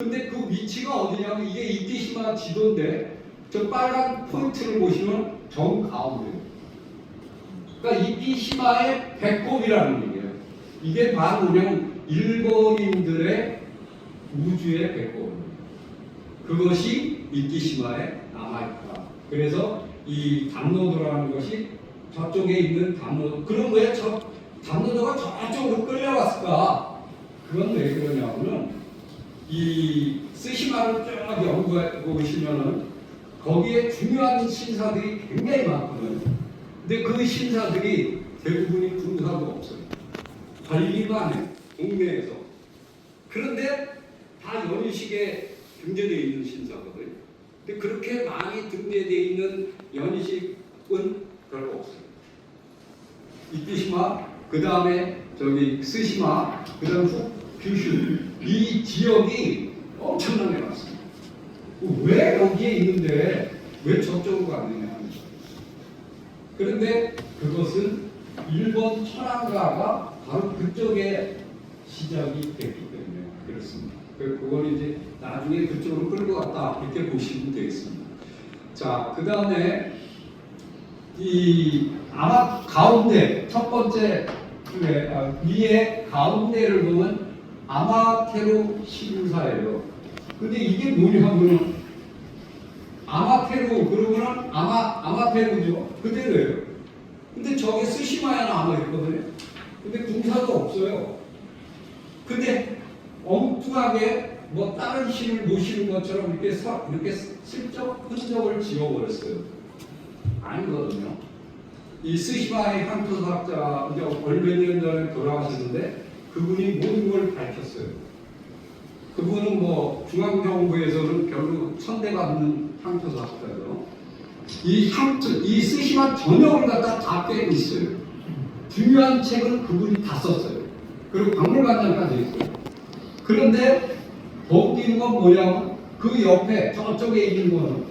근데 그 위치가 어디냐면 이게 이티시마 지도인데 저 빨간 포인트를 보시면 정 가운데. 그러니까 이티시마의 배꼽이라는 얘기예요. 이게 바로 뭐냐면 일본인들의 우주의 배꼽. 그것이 이티시마에 남아있다. 그래서 이 담로도라는 것이 저쪽에 있는 담로 그럼 왜 저 담로도가 저쪽으로 끌려갔을까? 그건 왜 그러냐면은 이 스시마를 쭉 연구해 보시면은 거기에 중요한 신사들이 굉장히 많거든요. 근데 그 신사들이 대부분이 군사도 없어요. 관리만 해, 동네에서. 그런데 다 연희식에 등재되어 있는 신사거든요. 근데 그렇게 많이 등재되어 있는 연희식은 별로 없어요. 이티시마, 그 다음에 저기 스시마, 그 다음 후 규슈 이 지역이 엄청나게 많습니다. 왜 여기에 있는데 왜 저쪽으로 갔느냐? 그런데 그것은 일본 철학가가 바로 그쪽에 시작이 됐기 때문에 그렇습니다. 그- 그걸 이제 나중에 그쪽으로 끌고 갔다 이렇게 보시면 되겠습니다. 자, 그 다음에 이 아마 가운데 첫 번째 아, 위에 가운데를 보면 아마테루 신사예요. 근데 이게 뭐냐면 아마테루 그러면은 아마 아마테루죠. 그대로예요. 근데 저게 스시마야는 아마 있거든요. 근데 군사도 없어요. 근데 엉뚱하게 뭐 다른 신을 모시는 것처럼 이렇게 서, 이렇게 슬쩍 흔적을 지워버렸어요. 아니거든요. 이 스시마의 향토사학자 이제 얼마 년 전에 돌아가셨는데 그분이 모든 걸 밝혔어요. 그분은 뭐 중앙정부에서는 별로 천대받는 향토사학자죠. 이 향토, 이 스시마 전역을 갖다 다 빼고 있어요. 중요한 책은 그분이 다 썼어요. 그리고 박물관장까지 있어요. 그런데 거기 있는 건 뭐냐면 그 옆에 저쪽에 있는 거는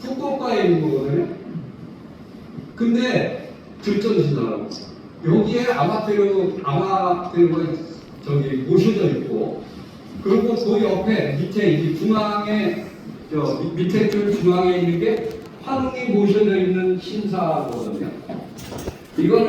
후쿠오카에 있는 거거든요. 근데 들전신다라고 여기에 아마테르 아마테르가 저기 모셔져 있고 그리고 그 옆에 밑에 이 중앙에 저 밑- 밑에 줄 중앙에 있는 게 환웅이 모셔져 있는 신사거든요. 이거는